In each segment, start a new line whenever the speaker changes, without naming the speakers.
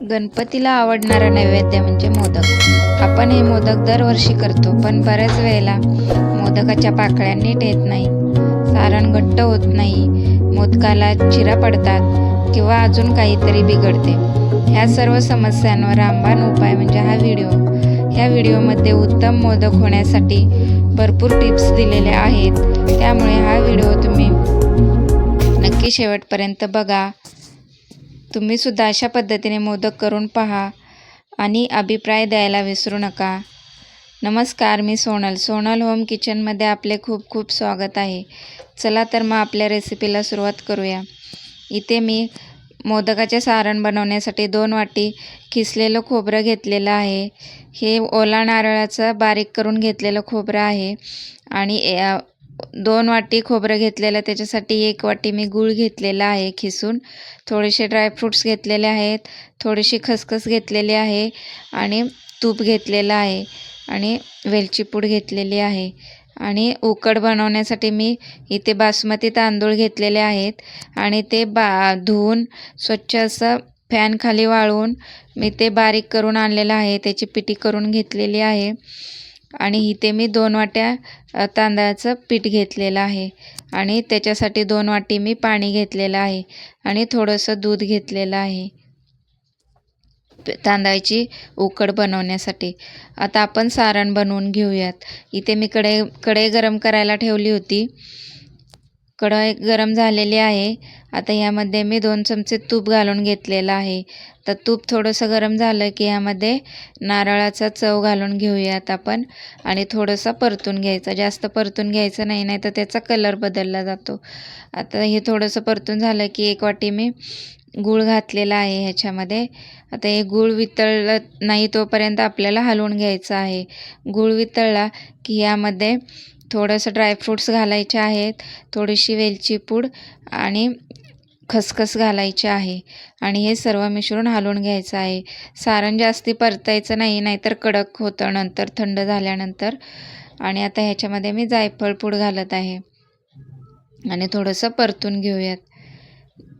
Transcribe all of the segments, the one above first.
गणपतीला आवडणारा नैवेद्य म्हणजे मोदक. आपण हे मोदक दरवर्षी करतो पण बऱ्याच वेळेला मोदकाच्या पाकळ्या नीट येत नाही. सारण घट्ट होत नाही. मोदकाला चिरा पडतात किंवा अजून काहीतरी बिघडते. ह्या सर्व समस्यांवर रामबाण उपाय म्हणजे हा व्हिडिओ. ह्या व्हिडिओमध्ये उत्तम मोदक होण्यासाठी भरपूर टिप्स दिलेल्या आहेत. त्यामुळे हा व्हिडिओ तुम्ही नक्की शेवटपर्यंत बघा. तुम्ही सुद्धा अशा पद्धतीने मोदक करून पहा आणि अभिप्राय द्यायला विसरू नका. नमस्कार मी सोनल. सोनल होम किचनमध्ये आपले खूप खूप स्वागत आहे. चला तर मग आपल्या रेसिपीला सुरुवात करूया. इथे मी मोदकाचे सारण बनवण्यासाठी दोन वाटी खिसलेलं खोबरं घेतलेलं आहे. हे ओला नारळाचं बारीक करून घेतलेलं खोबरं आहे. आणि ए- दोन वाटी खोबरं घेतलेलं त्याच्यासाठी एक वाटी मी गूळ घेतलेला आहे खिसून. थोडेसे ड्रायफ्रूट्स घेतलेले आहेत थोडीशी खसखस घेतलेली आहे आणि तूप घेतलेलं आहे आणि वेलची पूड घेतलेली आहे. आणि उकड बनवण्यासाठी मी इथे बासमती तांदूळ घेतलेले आहेत आणि ते बा धुवून स्वच्छ असं फॅन खाली वाळवून मी ते बारीक करून आणलेलं आहे त्याची पिटी करून घेतलेली आहे. आणि इथे मी दोन वाट्या तांदळाचं पीठ घेतलेलं आहे. आणि त्याच्यासाठी दोन वाटी मी पाणी घेतलेलं आहे. आणि थोडंसं दूध घेतलेलं आहे. तांदळाची उकड बनवण्यासाठी. आता आपण सारण बनवून घेऊयात. इथे मी कढई कढई गरम करायला ठेवली होती. कढई गरम झालेली आहे. आता ह्यामध्ये मी दोन चमचे तूप घालून घेतलेलं आहे. तर तूप थोडंसं गरम झालं की ह्यामध्ये नारळाचा चव घालून घेऊयात आपण. आणि थोडंसं परतून घ्यायचं. जास्त परतून घ्यायचं नाही नाही तर त्याचा कलर बदलला जातो. आता हे थोडंसं परतून झालं की एक वाटी मी गूळ घातलेला आहे ह्याच्यामध्ये. आता हे गूळ वितळलं नाही तोपर्यंत आपल्याला हलवून घ्यायचं आहे. गूळ वितळला की यामध्ये थोडंसं ड्रायफ्रूट्स घालायचे आहेत थोडीशी वेलची पूड आणि खसखस घालायची आहे. आणि हे सर्व मिश्रून हलवून घ्यायचं आहे. सारण जास्ती परतायचं नाही नाहीतर कडक होतं नंतर थंड झाल्यानंतर. आणि आता ह्याच्यामध्ये मी जायफळ पूड घालत आहे. आणि थोडंसं परतून घेऊयात.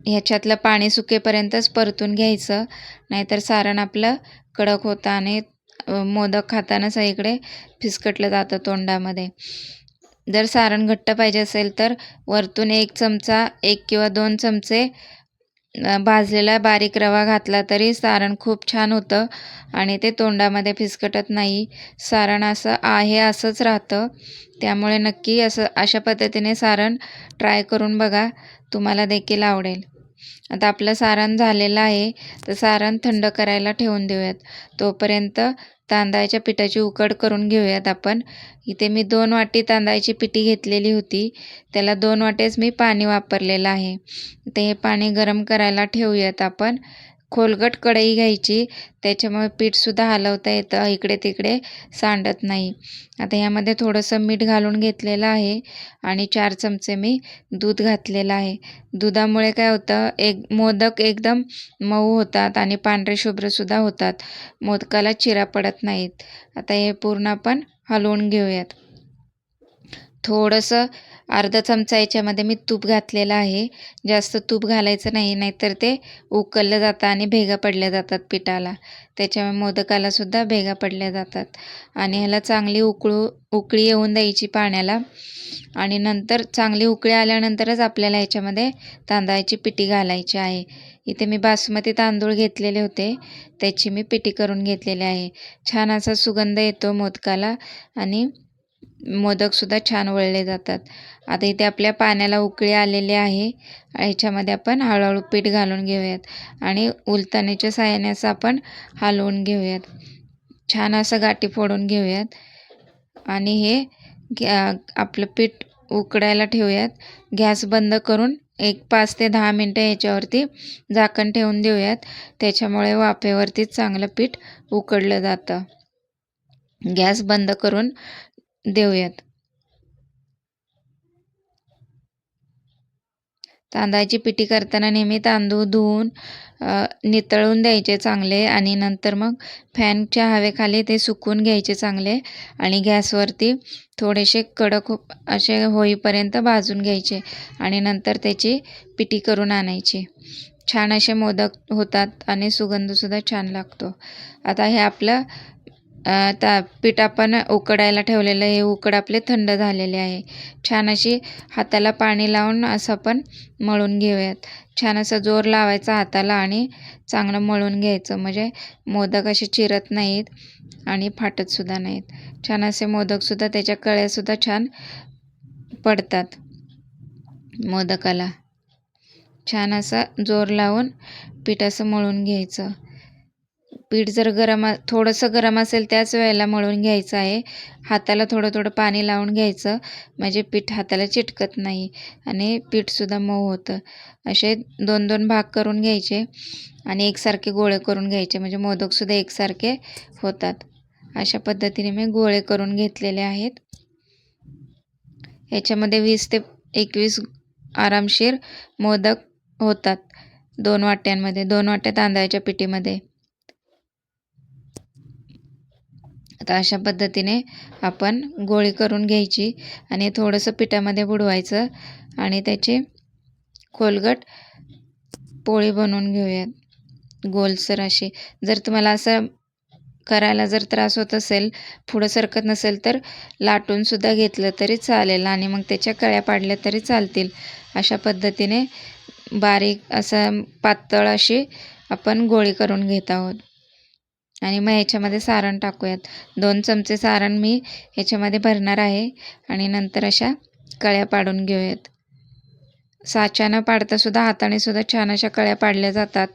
ह्याच्यातलं पाणी सुकेपर्यंतच परतून घ्यायचं नाहीतर सारण आपलं कडक होतं आणि मोदक खाताना सगळीकडे फिसकटलं जातं तोंडामध्ये. जर सारण घट्ट पाहिजे असेल तर वरतून एक चमचा एक किंवा दोन चमचे भाजलेला बारीक रवा घातला तरी सारण खूप छान होतं आणि ते तोंडामध्ये फिसकटत नाही. सारण असं आहे असंच राहतं. त्यामुळे नक्की असं अशा पद्धतीने सारण ट्राय करून बघा. तुम्हाला देखील आवडेल. आता आपलं सारण झालेलं आहे तर सारण थंड करायला ठेवून देऊयात. तोपर्यंत तांदळाच्या पिठाची उकड करून घेऊयात आपण. इथे मी दोन वाटी तांदळाची पिठी घेतलेली होती. त्याला दोन वाटेच मी पाणी वापरलेलं आहे. ते हे पाणी गरम करायला ठेवूयात आपण. खोलगट कढई घ्यायची. त्याच्यामुळे पीठसुद्धा हलवता येतं. इकडे तिकडे सांडत नाही. आता ह्यामध्ये थोडंसं मीठ घालून घेतलेलं आहे आणि चार चमचे मी दूध घातलेलं आहे. दुधामुळे काय होतं एक मोदक एकदम मऊ होतात आणि पांढरे शुभ्रसुद्धा होतात. मोदकाला चिरा पडत नाहीत. आता हे पूर्ण आपण हलवून घेऊयात. थोडंसं अर्धा चमचा याच्यामध्ये मी तूप घातलेलं आहे. जास्त तूप घालायचं नाही नाहीतर ते उकललं जातं आणि भेगा पडल्या जातात पिठाला. त्याच्यामुळे मोदकालासुद्धा भेगा पडल्या जातात. आणि ह्याला चांगली उकळू उकळी येऊन द्यायची पाण्याला. आणि नंतर चांगली उकळी आल्यानंतरच आपल्याला ह्याच्यामध्ये तांदळाची पिठी घालायची आहे. इथे मी बासमती तांदूळ घेतलेले होते. त्याची मी पिठी करून घेतलेली आहे. छान असा सुगंध येतो मोदकाला. आणि मोदकसुद्धा छान वळले जातात. आता इथे आपल्या पाण्याला उकळी आलेली आहे. ह्याच्यामध्ये आपण हळूहळू पीठ घालून घेऊयात. आणि उलतानेच्या साहाय्याने असं आपण हलवून घेऊयात. छान असं गाठी फोडून घेऊयात. आणि हे गॅ आपलं पीठ उकडायला ठेवूयात. गॅस बंद करून एक पाच ते दहा मिनटं ह्याच्यावरती झाकण ठेवून देऊयात. त्याच्यामुळे वाफेवरतीच चांगलं पीठ उकडलं जातं. गॅस बंद करून देऊयात. तांदळाची पिठी करताना नेहमी तांदूळ धुवून नितळून द्यायचे चांगले आणि नंतर मग फॅनच्या हवेखाली ते सुकून घ्यायचे चांगले आणि गॅसवरती थोडेसे कडक हो, असे होईपर्यंत भाजून घ्यायचे आणि नंतर त्याची पिठी करून आणायची. छान असे मोदक होतात आणि सुगंधसुद्धा छान लागतो. आता हे आपलं ता पीठ आपण उकडायला ठेवलेलं हे उकड आपले थंड झालेले आहे. छान अशी हाताला पाणी लावून असं आपण मळून घेऊयात. छान असं जोर लावायचा हाताला आणि चांगलं मळून घ्यायचं. म्हणजे मोदक असे चिरत नाहीत आणि फाटतसुद्धा नाहीत. छान असे मोदकसुद्धा त्याच्या कळ्यासुद्धा छान पडतात मोदकाला. छान असा जोर लावून पीठ असं मळून घ्यायचं. पीठ जर गरम थोडंसं गरम असेल त्याच वेळेला मळून घ्यायचं आहे. हाताला थोडं थोडं पाणी लावून घ्यायचं. म्हणजे पीठ हाताला चिटकत नाही आणि पीठसुद्धा मऊ होतं. असे दोन दोन भाग करून घ्यायचे आणि एकसारखे गोळे करून घ्यायचे. म्हणजे मोदकसुद्धा एकसारखे होतात. अशा पद्धतीने मी गोळे करून घेतलेले आहेत. याच्यामध्ये वीस ते एकवीस आरामशीर मोदक होतात. दोन वाट्यांमध्ये दोन वाट्या तांदळाच्या पिठीमध्ये. आता अशा पद्धतीने आपण गोळी करून घ्यायची आणि थोडंसं पिठामध्ये बुडवायचं आणि त्याची खोलगट पोळी बनवून घेऊयात. गोलसर अशी. जर तुम्हाला असं करायला जर त्रास होत असेल पुढं सरकत नसेल तर लाटूनसुद्धा घेतलं तरी चालेल आणि मग त्याच्या कळ्या पाडल्या तरी चालतील. अशा पद्धतीने बारीक असं पातळ अशी आपण गोळी करून घेत आहोत. आणि मग ह्याच्यामध्ये सारण टाकूयात. दोन चमचे सारण मी ह्याच्यामध्ये भरणार आहे आणि नंतर अशा कळ्या पाडून घेऊयात. साच्यानं पाडतासुद्धा हाताने सुद्धा छान अशा कळ्या पाडल्या जातात.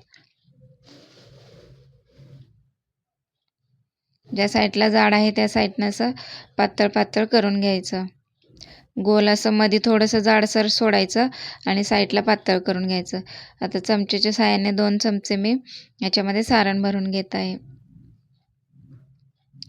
ज्या साईडला जाड आहे त्या साईडनं असं पातळ पातळ करून घ्यायचं. गोल असं मध्ये थोडंसं जाडसर सोडायचं आणि साईडला पातळ करून घ्यायचं. आता चमचेच्या साहाय्याने दोन चमचे मी याच्यामध्ये सारण भरून घेत आहे.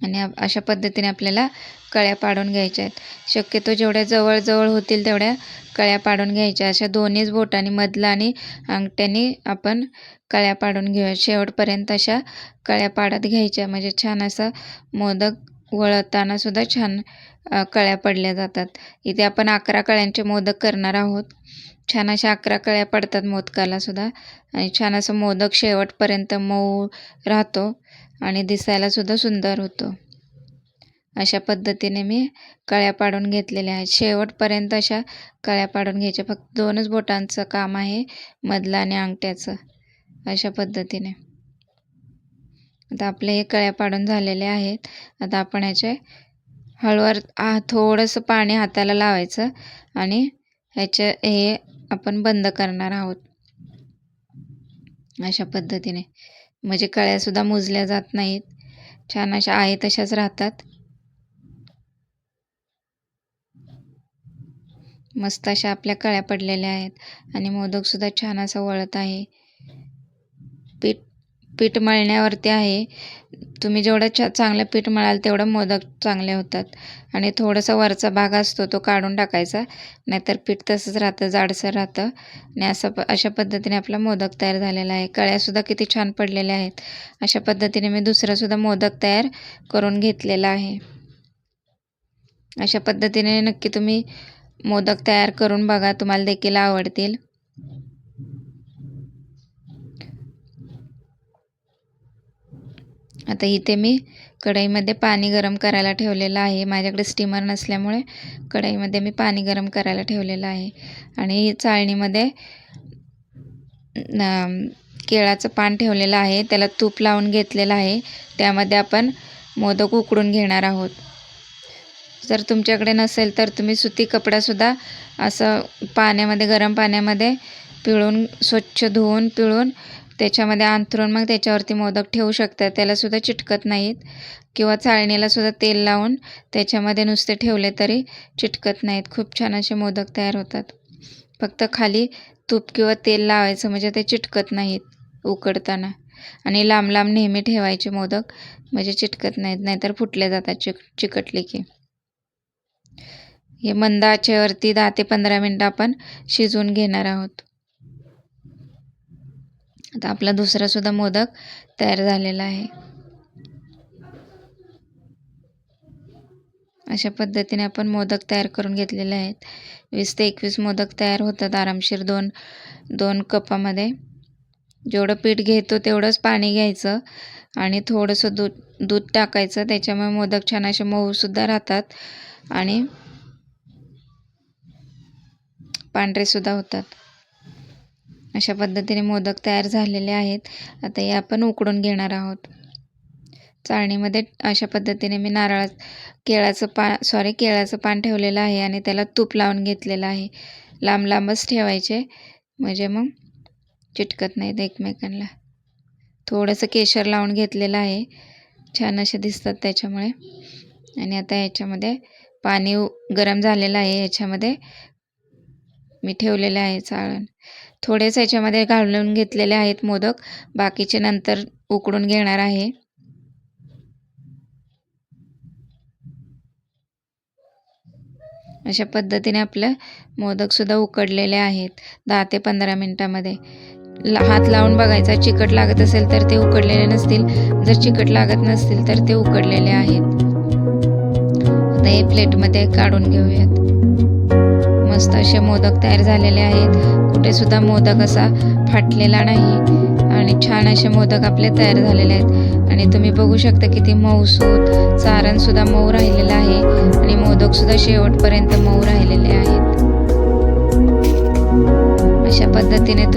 आणि अशा पद्धतीने आपल्याला कळ्या पाडून घ्यायच्या आहेत. शक्यतो जेवढ्या जवळजवळ होतील तेवढ्या कळ्या पाडून घ्यायच्या. अशा दोन्हीच बोटांनी मधला आणि अंगठ्याने आपण कळ्या पाडून घेऊया. शेवटपर्यंत अशा कळ्या पाडत घ्यायच्या. म्हणजे छान असं मोदक वळताना सुद्धा छान कळ्या पडल्या जातात. इथे आपण अकरा कळ्यांचे मोदक करणार आहोत. छान अशा अकरा कळ्या पडतात मोदकाला सुद्धा. आणि छान असं मोदक शेवटपर्यंत मऊ राहतो. आणि दिसायलासुद्धा सुंदर होतो. अशा पद्धतीने मी कळ्या पाडून घेतलेल्या आहेत. शेवटपर्यंत अशा कळ्या पाडून घ्यायच्या. फक्त दोनच बोटांचं काम आहे मधलं आणि अंगठ्याचं अशा पद्धतीने. आता आपले हे कळ्या पाडून झालेले आहेत. आता आपण ह्याचे हळूवार आ थोडंसं पाणी हाताला लावायचं आणि ह्याच्या हे आपण बंद करणार आहोत. अशा पद्धतीने. म्हणजे कळ्यासुद्धा मोजल्या जात नाहीत. छान अशा आहे तशाच राहतात. मस्त अशा आपल्या कळ्या पडलेल्या आहेत आणि मोदकसुद्धा छान असा वळत आहे. पीठ पीठ मळण्यावरती आहे. तुम्ही जेवढं छा चांगलं पीठ मळाल तेवढं मोदक चांगले होतात. आणि थोडासा वरचा भाग असतो तो काढून टाकायचा. नाहीतर पीठ तसंच राहतं जाडसर राहतं. आणि असं प अशा पद्धतीने आपला मोदक तयार झालेला आहे. कळ्यासुद्धा किती छान पडलेल्या आहेत. अशा पद्धतीने मी दुसरासुद्धा मोदक तयार करून घेतलेला आहे. अशा पद्धतीने नक्की तुम्ही मोदक तयार करून बघा. तुम्हाला देखील आवडतील. आता इथे मी कढईमध्ये पाणी गरम करायला ठेवलेलं आहे. माझ्याकडे स्टीमर नसल्यामुळे कढईमध्ये मी पाणी गरम करायला ठेवलेलं आहे. आणि चाळणीमध्ये केळाचं पान ठेवलेलं आहे. त्याला तूप लावून घेतलेलं आहे. त्यामध्ये आपण मोदक उकडून घेणार आहोत. जर तुमच्याकडे नसेल तर तुम्ही सुती कपडासुद्धा असं पाण्यामध्ये गरम पाण्यामध्ये पिळून स्वच्छ धुवून पिळून त्याच्यामध्ये अंथरून मग त्याच्यावरती मोदक ठेवू शकतात. त्यालासुद्धा चिटकत नाहीत. किंवा चाळणीलासुद्धा तेल लावून त्याच्यामध्ये नुसते ठेवले तरी चिटकत नाहीत. खूप छान असे मोदक तयार होतात. फक्त खाली तूप किंवा तेल लावायचं म्हणजे ते चिटकत नाहीत उकडताना. आणि लांब लांब नेहमी ठेवायचे मोदक म्हणजे चिटकत नाहीत. नाहीतर फुटले जातात चिक चिकटले की. हे मंद आचेवरती दहा ते पंधरा मिनटं आपण शिजवून घेणार आहोत. आता आपला दुसरासुद्धा मोदक तयार झालेला आहे. अशा पद्धतीने आपण मोदक तयार करून घेतलेले आहेत. वीस ते एकवीस मोदक तयार होतात आरामशीर दोन दोन कपामध्ये. जेवढं पीठ घेतो तेवढंच पाणी घ्यायचं आणि थोडंसं दूध दूध टाकायचं. त्याच्यामुळे मोदक छान असे मऊसुद्धा राहतात आणि पांढरेसुद्धा होतात. अशा पद्धतीने मोदक तयार झालेले आहेत. आता हे आपण उकडून घेणार आहोत. चाळणीमध्ये अशा पद्धतीने मी नारळा केळाचं पा सॉरी केळाचं पान ठेवलेलं आहे आणि त्याला तूप लावून घेतलेलं आहे. लांब लांबच ठेवायचे. म्हणजे मग चिटकत नाहीत एकमेकांना. थोडंसं केशर लावून घेतलेलं आहे. छान असे दिसतात त्याच्यामुळे. आणि आता याच्यामध्ये पाणी गरम झालेलं आहे. याच्यामध्ये मी ठेवलेलं आहे चाळण. थोडेच याच्यामध्ये घालून घेतलेले आहेत मोदक. बाकीचे नंतर उकडून घेणार आहे. अशा पद्धतीने आपलं मोदकसुद्धा उकडलेले आहेत. दहा ते पंधरा मिनटामध्ये. ला हात लावून बघायचा चिकट लागत असेल तर ते उकडलेले नसतील. जर चिकट लागत नसतील तर ते उकडलेले आहेत. आता हे प्लेटमध्ये काढून घेऊयात. मस्त असे मोदक तयार झालेले आहेत. कुठेसुद्धा मोदक असा फाटलेला नाही. आणि छान असे मोदक आपले तयार झालेले आहेत. आणि तुम्ही बघू शकता किती मऊसूत सारणसुद्धा मऊ राहिलेलं आहे. आणि मोदकसुद्धा शेवटपर्यंत मऊ राहिलेले आहेत. अशा पद्धतीने